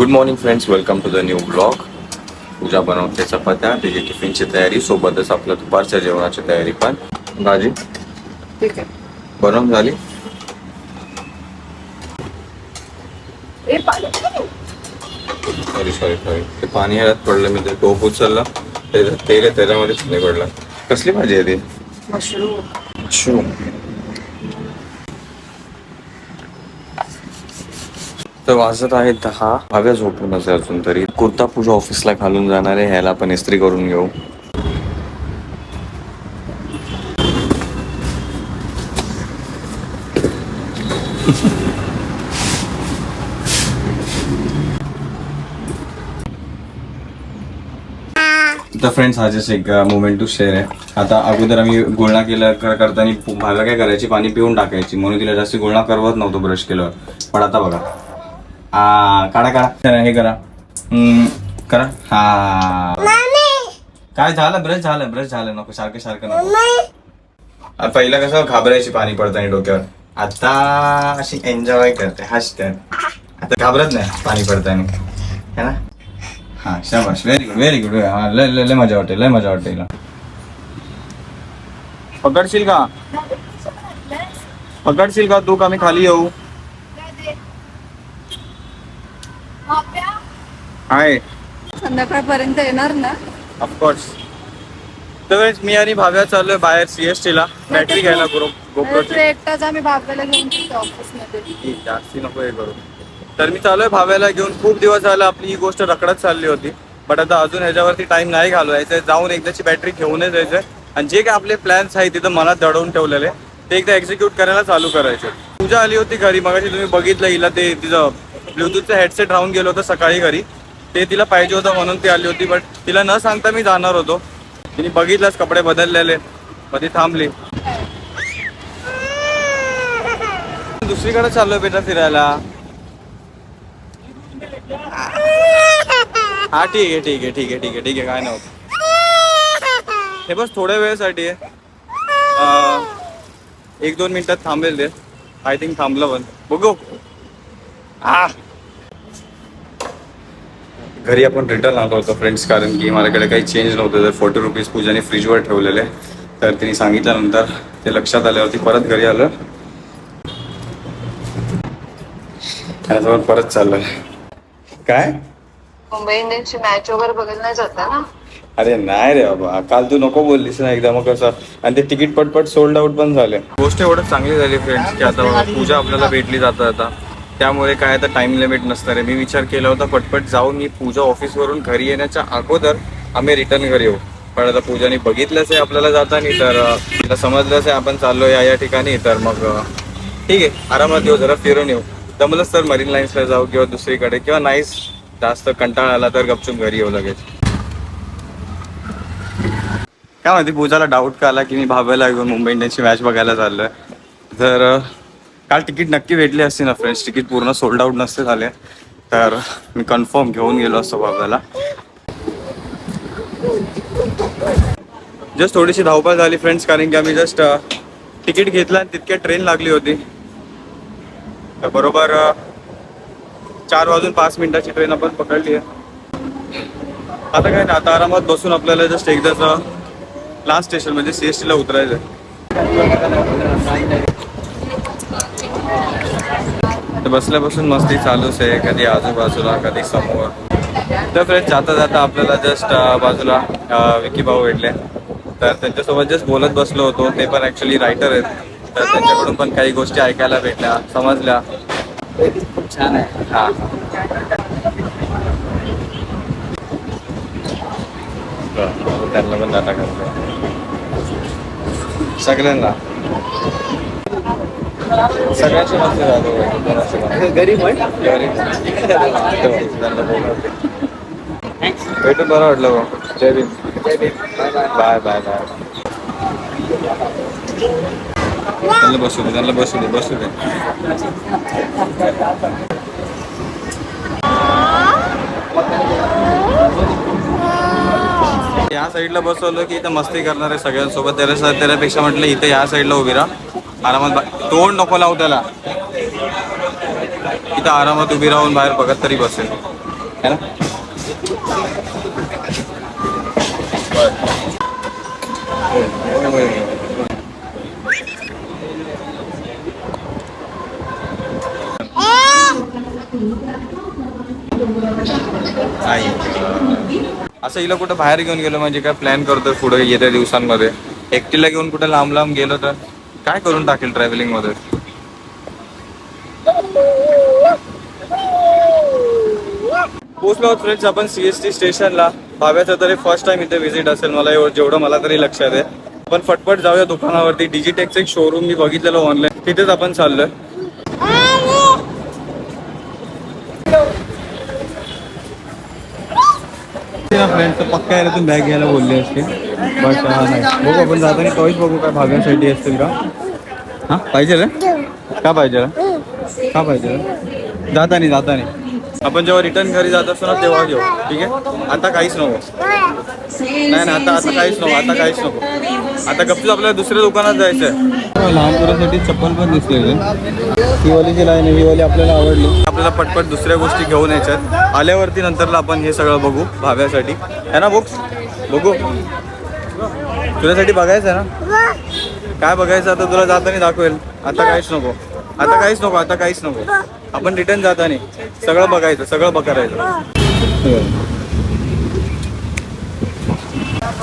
Good morning friends welcome to the new blog Pooja बनवते चपात्या त्याची टिफिनची तयारी. सोबतच आपल्या दुपारच्या जेवणाची तयारी पण. भाजी ठीक आहे. बनवून झाली? सॉरी सॉरी सॉरी ते? पाणी ह्यात पडलं मी ते टोप उचललं. ते तेल आहे त्याच्यामध्येच नाही पडलं. कसली भाजी आहे ती? मशरूम. मशरूम. तर वाजत आहेत दहा. भाव्या झोपूनच आहे अजून तरी. कुर्ता पूजा ऑफिसला घालून जाणार आहे ह्याला पण इस्त्री करून घेऊ. तर फ्रेंड्स हा जस्ट एक मुवमेंट टू शेअर आहे. आता अगोदर आम्ही गुळणा केल्या कर- करताना पु- भाव्या काय करायची? पाणी पिऊन टाकायची. म्हणून तिला जास्त गुळणा करवत नव्हतो ब्रश केल्यावर. पण आता बघा. आ काढा काढा. हे करा. हम्म, करा. हा. काय झालं? ब्रश झालं ब्रश झालं. नको सारखं सारखं नको. पहिलं कसं? घाबरायची पाणी पडताना डोक्यावर. आता अशी एन्जॉय करते हसते. आता घाबरत नाही पाणी पडताना. है ना? हा शाबाश व्हेरी गुड व्हेरी गुड हा लय लय लय मजा वाटते लय मजा वाटते हिला. पकडशील का? पकडशील का? तू का मी खाली येऊ. आहे संध्याकाळपर्यंत येणार ना? ऑफकोर्स तर मी आणि भाव्या चाललोय बाहेर सीएसटी ला. बॅटरी घ्यायला ग्रुप तू गोप्रोची एकटाच आम्ही बाबाला घेऊन जास्ती नको हे करू. तर मी चालूय भाव्याला घेऊन. खूप दिवस झाला आपली ही गोष्ट रखडत चालली होती. बट आता अजून ह्याच्यावरती टाइम नाही घालवायचा जाऊन एकदाची बॅटरी घेऊनच यायचंय आणि जे काय आपले प्लॅन्स आहेत तिथं मनात दडवून ठेवलेले ते एकदा एक्झिक्यूट करायला चालू करायचे पूजा आली होती घरी. मगाशी तुम्ही बघितलं हिला ते तिचं ब्लूटूथचं हेडसेट राहून गेलं होतं सकाळी घरी. ते तिला पाहिजे होतं म्हणून ती आली होती बट तिला न सांगता मी जाणार होतो. तिने बघितलंच कपडे बदललेले मग ती थांबली. दुसरीकडे चाललोय बेटा फिरायला. हा ठीक आहे ठीक आहे ठीक आहे ठीक आहे ठीक आहे काय नव्हतं हे बस थोड्या वेळेसाठी आहे. एक दोन मिनिटात थांबेल ते. आय थिंक थांबलं पण. बघू. आ! घरी आपण रिटर्न आलो होतो फ्रेंड्स कारण की माझ्याकडे काही चेंज नव्हतं. तर फोर्टी रुपीज पूजाने फ्रीजवर ठेवलेले. तर तिने सांगितल्यानंतर ते लक्षात आल्यावरती परत घरी आलं. त्याच्यावर परत चाललोय. काय? मुंबई इंडियन्सची मॅच वगैरे बघायला नाही जाता ना? अरे नाही रे बाबा. काल तू नको बोललीस ना एकदा मग कसं? आणि ते तिकीट पटपट सोल्ड आउट पण झाले. गोष्ट एवढं चांगली झाली फ्रेंड्स की आता पूजा आपल्याला भेटली जाता आता. त्यामुळे काय आता टाइम लिमिट नसणार आहे. मी विचार केला होता पटपट जाऊन मी पूजा ऑफिसवरून घरी येण्याच्या अगोदर आम्ही रिटर्न घरी येऊ. पण आता पूजाने बघितलंच आहे आपल्याला जातानी तर तिला समजलंच आहे आपण चाललो या या ठिकाणी तर मग ठीक आहे. आरामात येऊ जरा फिरून येऊ. जमलंच तर मरीन लाईन्सला जाऊ किंवा दुसरीकडे. किंवा नाहीच जास्त कंटाळा आला तर गपचूप घरी येऊ लगेच. काय माहिती पूजाला डाऊट का आला की मी भावायला घेऊन मुंबई इंडियन्सची मॅच बघायला चाललोय? तर काल तिकीट नक्की भेटली असती ना फ्रेंड्स तिकीट पूर्ण सोल्ड आउट नसते झाले. तर मी कन्फर्म घेऊन गेलो असतो भाव्याला जस्ट थोडीशी धावपळ झाली फ्रेंड्स कारण की आम्ही जस्ट तिकीट घेतलं आणि तितक्या ट्रेन लागली होती. तर बरोबर चार वाजून पाच मिनिटाची ट्रेन आपण पकडली आहे. आता काय नाही आता आरामात बसून आपल्याला जस्ट एकदाच लास्ट स्टेशन म्हणजे सी एस टीला उतरायचं तर बसल्यापासून मस्ती चालूच आहे कधी आजूबाजूला कधी समोर. तर फ्रेंड जाता जाता आपल्याला जस्ट बाजूला विकी भाऊ भेटले. तर त्यांच्यासोबत जस्ट बोलत बसलो होतो ते पण ॲक्च्युली रायटर आहेत. तर त्यांच्याकडून पण काही गोष्टी ऐकायला भेटल्या समजल्या. खूप छान आहे. हा. त्यांना पण डाटा करतो. सगळ्यांना. सगळ्यांची मस्ती झाली कोणाची पण. भेटून बरं वाटलं भाऊ Jai Bhim. Bye bye bye. त्यांना बसू दे त्यांना बसू दे बसू दे. या साईडला बसवलं की इथं मस्ती करणार आहे सगळ्यांसोबत त्याला त्याच्यापेक्षा म्हटलं इथं या साईडला उभी राहा. आरामात तोंड नको लावू त्याला. इथं आरामात उभी राहून बाहेर बघत तरी बसेल. है ना? असं हिला कुठं बाहेर घेऊन गेलो म्हणजे काय प्लॅन करतोय पुढे येत्या दिवसांमध्ये? एकटीला घेऊन कुठे लांब लांब गेलो तर? काय करून टाकेल ट्रॅव्हलिंगमध्ये? पोचलो फ्रेंड्स आपण सीएसटी स्टेशनला भाव्याचा तरी फर्स्ट टाइम इथे व्हिजिट असेल. मला जेवढं मला तरी लक्षात आहे. आपण फटफट जाऊया दुकानावरती. डिजिटेक्स एक शोरूम मी बघितलेलं ऑनलाईन तिथेच आपण चाललोय. फ्रेंड तर पक्का यायला तुम्ही बॅग घ्यायला बोलले असतील. बट नाही बघू आपण जाताना टॉईस बघू काय भागण्यासाठी असतील का. हां पाहिजे रे? का पाहिजे रे? का पाहिजे रे? जाताना आपण जेव्हा रिटर्न घरी जात असतो ना तेव्हा घेऊ. ठीक आहे? आता काहीच नको. नाही नाही आता आता काहीच नको आता काहीच नको. आता गप्पीच आपल्याला दुसऱ्या दुकानात जायचं आहे लहान मुलांसाठी चप्पल पण दिसली ही वाली जी लाईन ही वाली आपल्याला आवडली. आपल्याला पटपट दुसऱ्या गोष्टी घेऊन यायच्यात. आल्यावरती नंतरला आपण हे सगळं बघू भाव्यासाठी. है ना बुक्स? बघू. तुझ्यासाठी बघायचं आहे ना? काय बघायचं आता तुला जाताना दाखवेल. आता काहीच नको. आता काहीच नको आता काहीच नको. आपण रिटर्न जाताना सगळं बघायचं सगळं बघायचं. करायचं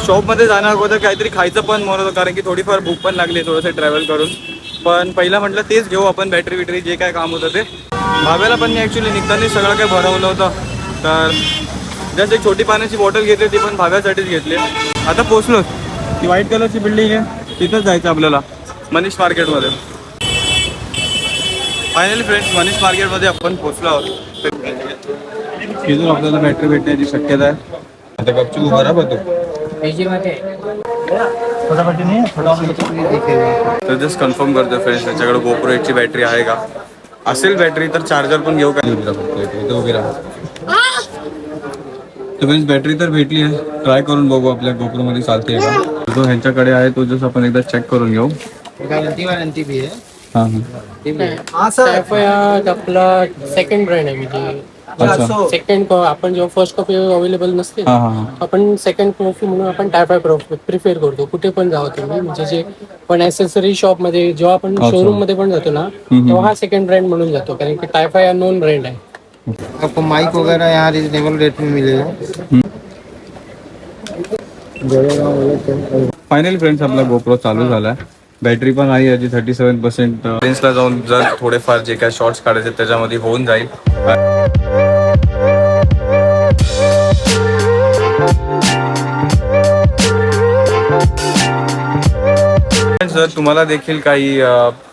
शॉपमध्ये जाण्या अगोदर काहीतरी खायचं पण म्हणत होतं कारण की थोडीफार भूक पण लागली थोडंसं ट्रॅव्हल करून. पण पहिला म्हटलं तेच घेऊ आपण बॅटरी बिटरी जे काय काम होतं ते. भाव्याला पण मी ॲक्च्युली निघताना सगळं काय भरवलं होतं. तर जस्ट एक छोटी पाण्याची बॉटल घेतली ती पण भाव्यासाठीच घेतली. आता पोचलो ती व्हाईट कलरची बिल्डिंग आहे. तिथंच जायचं आपल्याला मनीष मार्केटमध्ये. फायनली फ्रेंड्स मनीष मार्केटमध्ये आपण पोचलो आहोत. तिथून आपल्याला बॅटरी भेटण्याची शक्यता आहे. आता गपचूप उभा राहा तर जस्ट कन्फर्म करतो फ्रेंड्स त्याच्याकडे गोप्रो एटची बॅटरी आहे का? असेल बॅटरी तर चार्जर पण घेऊ का? इथे उभी राहा तर फ्रेंड्स बॅटरी तर भेटली आहे. ट्राय करून बघू आपल्या गोप्रो मध्ये चालते का? जो ह्यांच्याकडे आहे तो जस्ट आपण एकदा चेक करून घेऊ. वारंटी भी है हां. सर. टायफॉइड आपला सेकंड ब्रँड आहे म्हणजे सेकंड आपण जेव्हा फर्स्ट कॉपी अवेलेबल नसते हां हां हां. आपण सेकंड कॉपी म्हणून आपण टायफॉइड प्रिफेअर करतो. कुठे पण जावं तुम्ही. म्हणजे जे पण ऍसेसरी शॉपमध्ये जेव्हा आपण शोरूममध्ये पण जातो ना तेव्हा हा सेकंड ब्रँड म्हणून जातो. कारण की टायफॉय हा नोन ब्रँड आहे. आपको माइक वगैरह यहाँ रिजनेबल रेट में मिलेगा फायनली फ्रेंड्स आपला गोप्रो चालू झालाय. बॅटरी पण आहे याची थर्टी सेवन पर्सेंट ला जाऊन जर थोडेफार जे काय शॉर्ट्स काढायचे त्याच्यामध्ये होऊन जाईल. सर तुम्हाला देखील काही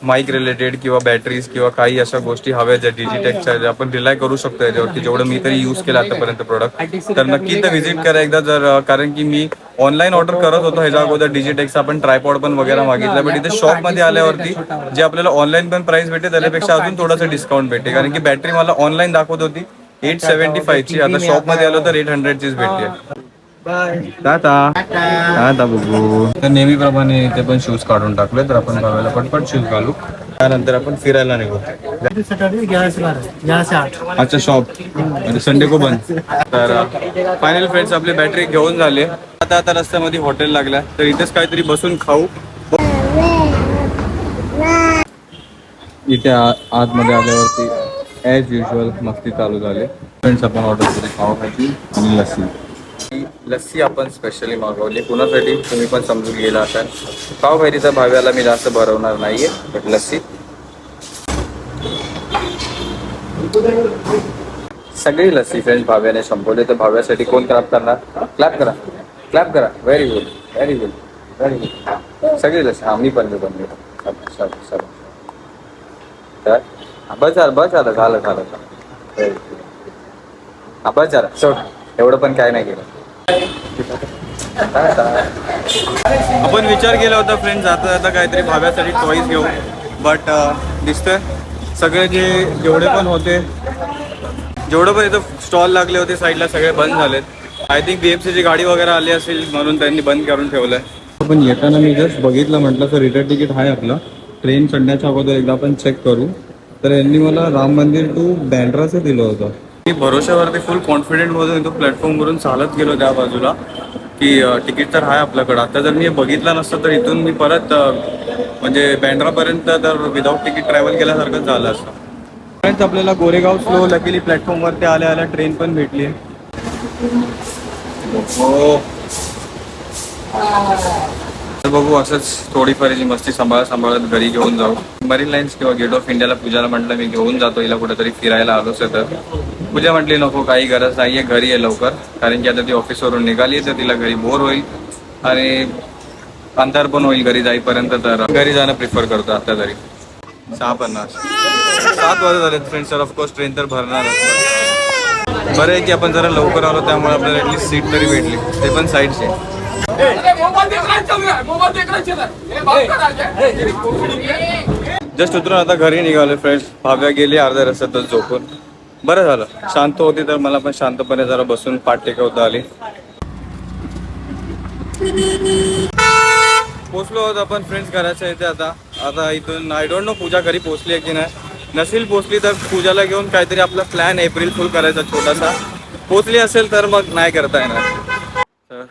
माईक रिलेटेड किंवा बॅटरीज किंवा काही अशा गोष्टी हव्या ज्या डिजिटेकच्या ज्या आपण रिलाय करू शकतो याच्यावरती जेवढं मी तरी यूज केलं आतापर्यंत प्रोडक्ट तर नक्की तर व्हिजिट करा एकदा जर कारण की मी ऑनलाईन ऑर्डर करत होतो ह्याच्या अगोदर डिजिटेक्स आपण ट्रायपॉड पण वगैरे मागितलं पण इथे शॉपमध्ये आल्यावरती जे आपल्याला ऑनलाईन पण प्राइस भेटते त्याच्यापेक्षा अजून थोडंसं डिस्काउंट भेटते कारण की बॅटरी मला ऑनलाईन दाखवत होती एट सेव्हन्टी फाईव्हची आता शॉपमध्ये आलो तर एट हंड्रेडचीच भेटते टाटा टाटा बघू तर नेहमीप्रमाणे इथे पण शूज काढून टाकले तर आपण भावायला पटपट शूज घालू. त्यानंतर आपण फिरायला निघू. अच्छा शॉप म्हणजे संडे को बंद. तर फायनल फ्रेंड्स आपली बॅटरी घेऊन झाली. आता आता रस्त्यामध्ये हॉटेल लागल्या. तर इथेच काहीतरी बसून खाऊ. इथे आतमध्ये आल्यावरती ॲज युजल मस्ती चालू झाली. फ्रेंड्स आपण ऑर्डर केली पावभाजी आणि लस्सी. लस्सी आपण स्पेशली मागवली. कुणासाठी? तुम्ही पण समजून गेला असाल. पावभाजीचा भाव्याला मी जास्त भरवणार नाहीये बट लस्सी. सगळी लस्सी फ्रेंड्स भाव्याने संपवली. तर भाव्यासाठी कोण क्लॅप करणार? क्लॅप करा. क्लॅप करा. Very good very good very good सगळी लस्सी. हा मी पण मी पण मी तर बस झालं बस झालं झालं झालं. व्हेरी गुड बस झालं. सोड. एवढं पण काय नाही केलं. आपण विचार केला होता फ्रेंड जाता जाता काहीतरी भाव्यासाठी टॉईस घेऊ. बट दिसतंय. सगळे जे जेवढे पण होते जेवढं पण इथं स्टॉल लागले होते साईडला सगळे बंद झालेत. आय थिंक बीएमसीची गाडी वगैरे आली असेल म्हणून त्यांनी बंद करून ठेवलंय. पण येताना मी जस्ट बघितलं म्हटलं तर रिटर्न तिकीट आहे आपलं. ट्रेन चढण्याच्या अगोदर एकदा आपण चेक करू. तर यांनी मला राम मंदिर टू बँड्राचं दिलं होतं. मी भरोश्यावरती फुल कॉन्फिडेंट मधून इथं प्लॅटफॉर्मवरून चालत गेलो त्या बाजूला की तिकीट तर आहे आपल्याकडं. आता जर मी बघितलं नसतं तर इथून मी परत म्हणजे बँड्रापर्यंत तर विदाऊट तिकीट ट्रॅव्हल केल्यासारखंच झालं असतं. Friends, आपल्याला गोरेगाव स्लो लकीली प्लॅटफॉर्मवरती आल्या आल्या ट्रेन पण भेटली. हो. तर बघू असंच थोडीफार याची मस्ती सांभाळत सांभाळत घरी घेऊन जाऊ. मरीन लाईन्स किंवा गेट ऑफ इंडियाला पूजाला म्हटलं मी घेऊन जातो. हिला कुठेतरी फिरायला आलोच तर. पूजा म्हटली नको काही गरज नाही आहे घरी आहे लवकर. कारण की आता ती ऑफिसवरून निघाली तर तिला घरी बोर होईल आणि अंधार पण होईल घरी जाईपर्यंत तर घरी जाणं प्रिफर करतो आता तरी. सहा पन्नास. सात वाजत झाले फ्रेंड्स तर ऑफकोर्स ट्रेन तर भरणार बरं आहे की आपण जरा लवकर आलो त्यामुळे आपल्याला ऍटलीस्ट सीट तरी भेटली. ते पण साईडचे जस्ट उतरून आता घरी निघालो फ्रेंड्स भाव्या गेली अर्ध्या रस्त्यातच झोपून. बरं झालं. शांत होती तर मला पण शांतपणे जरा बसून पाठ टेकवता आली. पोचलो आहोत आपण फ्रेंड्स घराच्या इथे आता. आता इथून आय डोंट नो पूजा घरी पोचली आहे की नाही. नसेल पोचली तर पूजाला घेऊन काहीतरी आपला प्लॅन एप्रिल फुल करायचा छोटासा. पोचली असेल तर मग नाही करता येणार. तर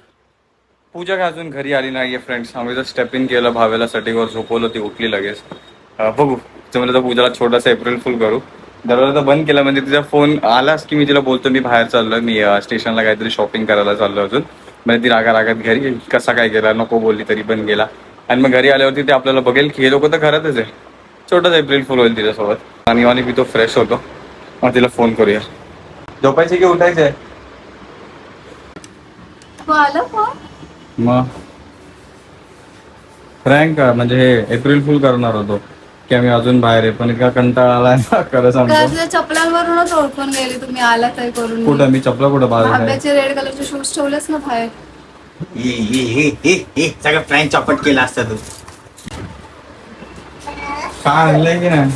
पूजा काय अजून घरी आली नाहीये फ्रेंड्स आम्ही जर स्टेप इन केलं भावेला वर झोपवलं ती उठली लगेच. बघू. जमलं तर पूजाला छोटासा एप्रिल फुल करू. दरवाजा बंद केला म्हणजे तिचा फोन आलाच की मी तिला बोलतो मी बाहेर चाललोय मी स्टेशनला काहीतरी शॉपिंग करायला चाललो अजून. म्हणजे ती रागा रागात घरी कसा काय गेला नको बोलली तरी पण गेला. आणि मग घरी आल्यावरती ते आपल्याला बघेल की हे लोक तर घरातच आहे. छोटासा एप्रिल फुल होईल तिच्यासोबत. आणि आणि मी तो फ्रेश होतो. मग तिला फोन करूया. झोपायचे की उठायचे? पण मग? फ्रँक म्हणजे हे एप्रिल फुल करणार होतो. की आम्ही अजून बाहेर आहे पण इतका कंटाळा आला ना खरं सांगतो. चपलांवरूनच ओळखून गेली तुम्ही आला करून कुठं? मी चपला कुठं बाहेर आहे? आंब्याचे रेड कलरचे शूज ठेवलेस ना बाहेर. सगळं चॉपट केला असता तू. काय आणलंय की नाही?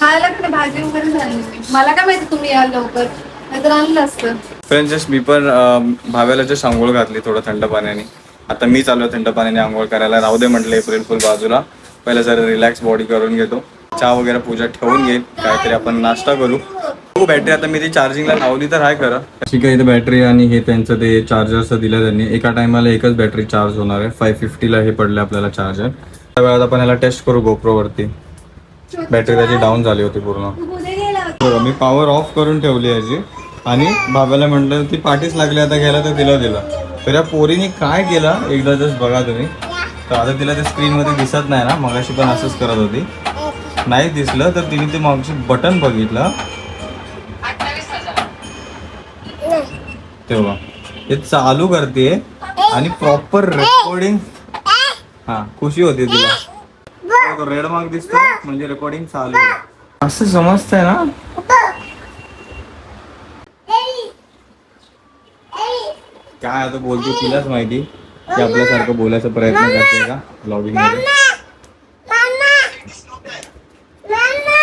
खायला की नाही? भाजी वगैरे झाली मला काय माहिती तुम्ही याल लवकर. नाहीतर आणलं असतं. फ्रेंड्स जस्ट मी पण अं, भाव्याला जस्ट आंघोळ घातली थोडं थंड पाण्याने. आता मी चालू थंड पाण्याने आंघोळ करायला. राहू दे म्हटलं एप्रिल फुल बाजूला. पहिला जरा रिलॅक्स बॉडी करून घेतो. चहा वगैरे पूजा ठेवून घेईल काहीतरी आपण नाश्ता करू. हो बॅटरी आता मी ती चार्जिंगला लावली तर आहे खरं. ठीक आहे इथे बॅटरी आणि हे त्यांचं ते चार्जरचं दिलं त्यांनी. एका टायमाला एकच बॅटरी चार्ज होणार आहे. फाय फिफ्टीला हे पडलं आपल्याला चार्जर त्या वेळात आपण ह्याला टेस्ट करू गोप्रोवरती बॅटरी त्याची डाऊन झाली होती पूर्ण. बरं, मी पॉवर ऑफ करून ठेवली याची. आणि बाबाला म्हटलं ती पाठीच लागली आता घ्यायला तर तिला दिला. तर या पोरीने काय केलं? एकदा जस्ट बघा तुम्ही. तर आता तिला ते स्क्रीन मध्ये दिसत नाही ना मगाशी पण असंच करत होती. नाही दिसलं तर तिने ते मागची बटन बघितलं. तेव्हा हे चालू करते आणि प्रॉपर रेकॉर्डिंग हा खुशी होती तिला. रेड मार्क दिसतो म्हणजे रेकॉर्डिंग चालू आहे. असं समजतंय ना? काय आता बोलतो तिलाच माहिती. की आपल्यासारखं बोलायचा प्रयत्न करते का? ब्लॉगिंगमध्ये?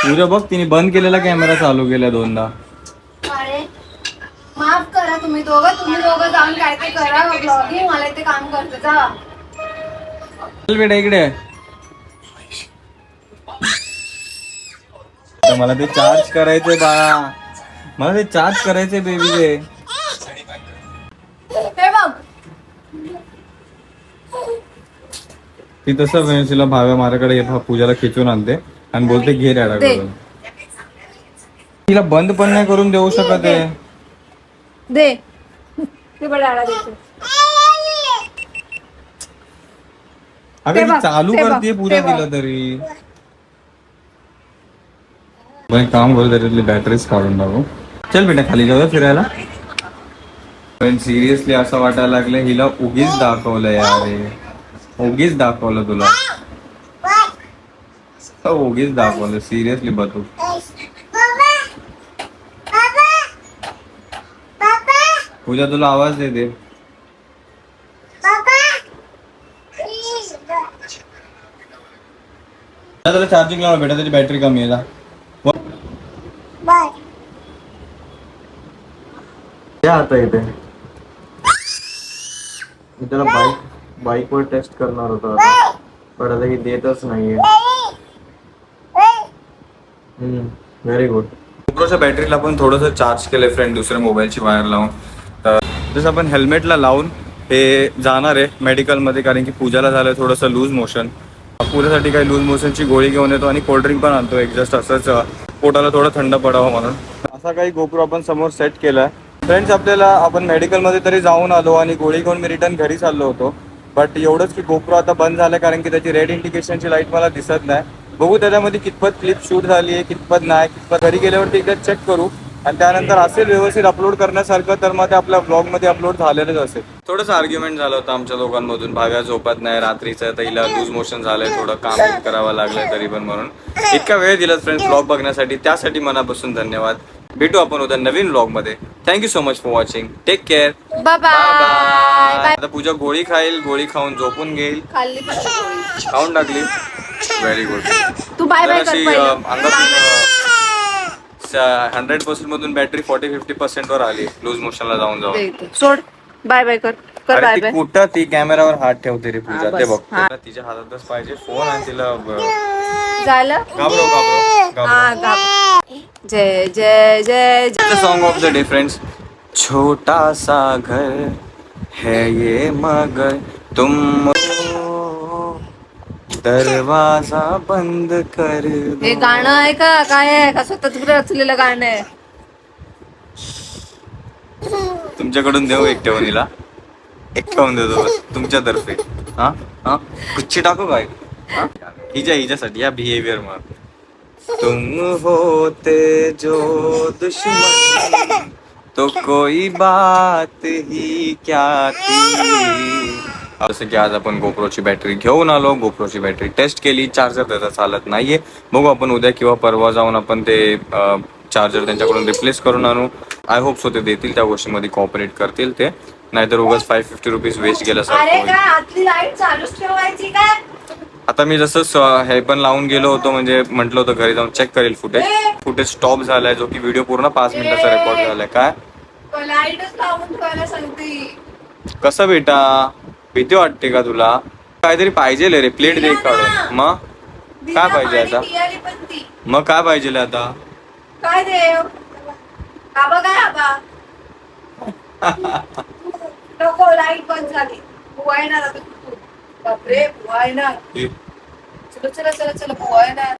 पूजा बघ तिने बंद केलेला कॅमेरा चालू केला दोनदा. माफ करा तुम्ही दोघं तुम्ही दोघं जाऊन काय ते करा ब्लॉगिंग मला इथे काम करते जा. चल बेटा इकडे. मला ते चार्ज करायचंय बाळा. मला ते चार्ज करायचंय बेबी ते. ती तसं तिला भाव्या माझ्याकडे पूजाला खिचून आणते आणि बोलते घे डॅडा तिला बंद पण नाही करून देऊ शकत आहे. दे. अगं ते चालू करते पूजा. तिला तरी. एक काम करू त्याच्यातली बॅटरीज काढून टाकू. चल बेटा खाली जाऊया फिरायला. पण सिरियसली असं वाटायला लागलं हिला उगीच दाखवलं यार उगीच दाखवलं तुला. उगीच दाखवलं. सिरियसली बतू. पूजा तुला आवाज देते त्याला चार्जिंग लावा बेटा. त्याची बॅटरी कमी आहे आता इथे. मी त्याला बाईक बाईक वर टेस्ट करणार होतो आता. पण आता ही देतच नाहीये. व्हेरी गुड गोप्रोच्या बॅटरीला पण थोडंसं चार्ज केलंय फ्रेंड दुसऱ्या मोबाईलची वायर लावून. तर जसं आपण हेल्मेटला लावून हे जाणार आहे मेडिकलमध्ये कारण की पूजाला झालं थोडंसं लूज मोशन पुण्यासाठी काही लूज मोशनची गोळी घेऊन येतो आणि कोल्ड्रिंक पण आणतो एक जस्ट असंच पोटाला थोडं थंड पडावं म्हणून. असा काही गोप्रो आपण समोर सेट केला फ्रेंड्स आपल्याला आपण मेडिकलमध्ये तरी जाऊन आलो आणि गोळी घेऊन मी रिटर्न घरी चाललो होतो. बट एवढंच की गोप्रो आता बंद झालं कारण की त्याची रेड इंडिकेशनची लाइट मला दिसत नाही. बघू त्याच्यामध्ये कितपत क्लिप शूट झाली आहे कितपत नाही कितपत घरी गेल्यावरती एकदा चेक करू. आणि त्यानंतर असेल व्यवस्थित अपलोड करण्यासारखं तर मग ते आपल्या ब्लॉगमध्ये अपलोड झालेलंच असेल. थोडंसं आर्ग्युमेंट झालं होतं आमच्या दोघांमधून. भाव्या झोपत नाही रात्रीचं तर हिला लूज मोशन झालंय थोडं काम करावं लागलंय तरी पण म्हणून. इतका वेळ दिला फ्रेंड्स ब्लॉग बघण्यासाठी. त्यासाठी मनापासून धन्यवाद. भेटू आपण उद्या नवीन ब्लॉगमध्ये. Thank you so much for watching take care bye bye आता पूजा गोळी खाईल गोळी खाऊन झोपून घेईल. खाल्ली पण गोळी. खाऊन टाकली. व्हेरी गुड तू बाय बाय कर पहिलं. हंड्रेड पर्सेंट मधून बॅटरी फोर्टी फिफ्टी पर्सेंट वर आली. लूज मोशनला जाऊन दे जाऊन इथे. सोड. बाय बाय कर. कर बाय बाय कुठं ती कॅमेरावर हात ठेवते रे पूजा? ते. बघ तिच्या हातातच पाहिजे फोन आणि तिला झालं? घाबरव घाबरव. जय जय जय जय. Song of the day friends छोटा सा घर है ये मगर तुम दरवाजा बंद कर. हे गाणं आहे का? काय आहे? का स्वतःच रचलेलं गाणं आहे? तुमच्याकडून देऊ एक ठेवणीला. एक ठेवून देतो तुमच्यातर्फे. हा? हा? गुच्छी टाकू काय हिच्या हिच्यासाठी या बिहेवियर मग तुम होते जो दुश्मन. तो कोई बात ही क्या थी? जसं की आज आपण गोप्रोची बॅटरी घेऊन आलो. गोप्रोची बॅटरी टेस्ट केली. चार्जर त्याचा चालत नाहीये. बघू आपण उद्या किंवा परवा जाऊन आपण ते चार्जर त्यांच्याकडून रिप्लेस करून आणू. आय होप सो ते देतील. त्या गोष्टीमध्ये कॉपरेट करतील ते. नाहीतर उगाच फाय फिफ्टी रुपीज वेस्ट गेल्यासारखं अरे होईल. काय आतली लाइट चालूच ठेवायची काय? आता मी जसं हे पण लावून गेलो होतो म्हणजे म्हटलं होतं घरी जाऊन चेक करेल फुटेज फुटेज स्टॉप झालाय जो की व्हिडिओ पूर्ण पाच मिनिटाचा रेकॉर्ड झालाय. काय? लाईटच लावून ठेवायला सांगते कसं बेटा? भीती वाटते का तुला? काहीतरी पाहिजे रे प्लेट दे काढून मग? काय पाहिजे आता? ती पण ती. मग काय पाहिजे आता? काय देव आबा काय आबा नको लाइट बंद झाली. बुवायणार आता बापरे बुवायणार. चला चला चला चला बुवायणार.